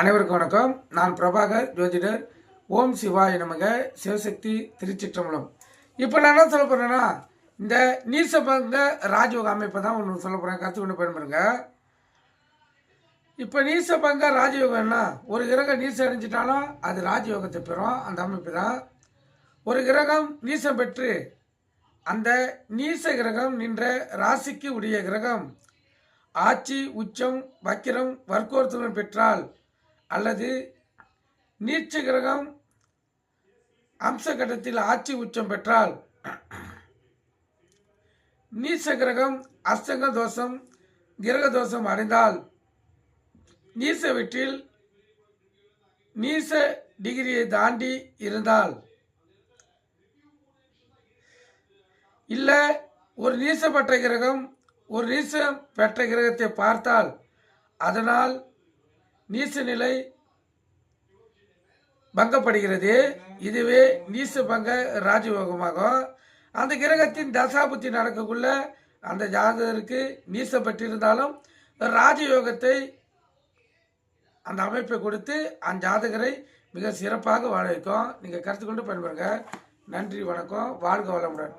அனைவருக்கும் வணக்கம். நான் பிரபாகர் ஜோதிடர். ஓம் சிவா நமக. சிவசக்தி திருச்சிற்றம்பலம். இப்போ நான் என்ன சொல்ல போகிறேன்னா இந்த நீசபங்க ராஜயோக அமைப்பை தான் ஒன்று சொல்ல போகிறேன் கற்றுக்கொண்டு பயன்படுங்க. இப்போ நீசபங்க ராஜயோகம்னா ஒரு கிரகம் நீசம் அடைஞ்சிட்டாலும் அது ராஜயோகத்தை பெறும். அந்த அமைப்பு தான். ஒரு கிரகம் நீசம் பெற்று அந்த நீச கிரகம் நின்ற ராசிக்கு உடைய கிரகம். ஆட்சி உச்சம் வக்கிரம் வர்க்கோர்த்துடன் பெற்றால் அல்லது நீச்ச கிரகம் அம்சகட்டத்தில் ஆட்சி உச்சம் பெற்றால் நீச கிரகம் அஸ்தங்க தோஷம் கிரக தோஷம் அடைந்தால் நீச வீட்டில் நீச டிகிரியை தாண்டி இருந்தால் இல்லை ஒரு நீசப்பட்ட கிரகம் ஒரு நீசம் பெற்ற கிரகத்தை பார்த்தால் அதனால் நீச நிலை பங்கப்படுகிறது. இதுவே நீச பங்க ராஜயோகமாகும். அந்த கிரகத்தின் தசாபுத்தி நடக்கக்குள்ள அந்த ஜாதகருக்கு நீசப்பட்டிருந்தாலும் ராஜயோகத்தை அந்த அமைப்பை கொடுத்து அந்த ஜாதகரை மிக சிறப்பாக வாழ வைக்கும் நீங்கள் கருத்து கொண்டு பயன்படுங்க. நன்றி வணக்கம். வாழ்க வளமுடன்.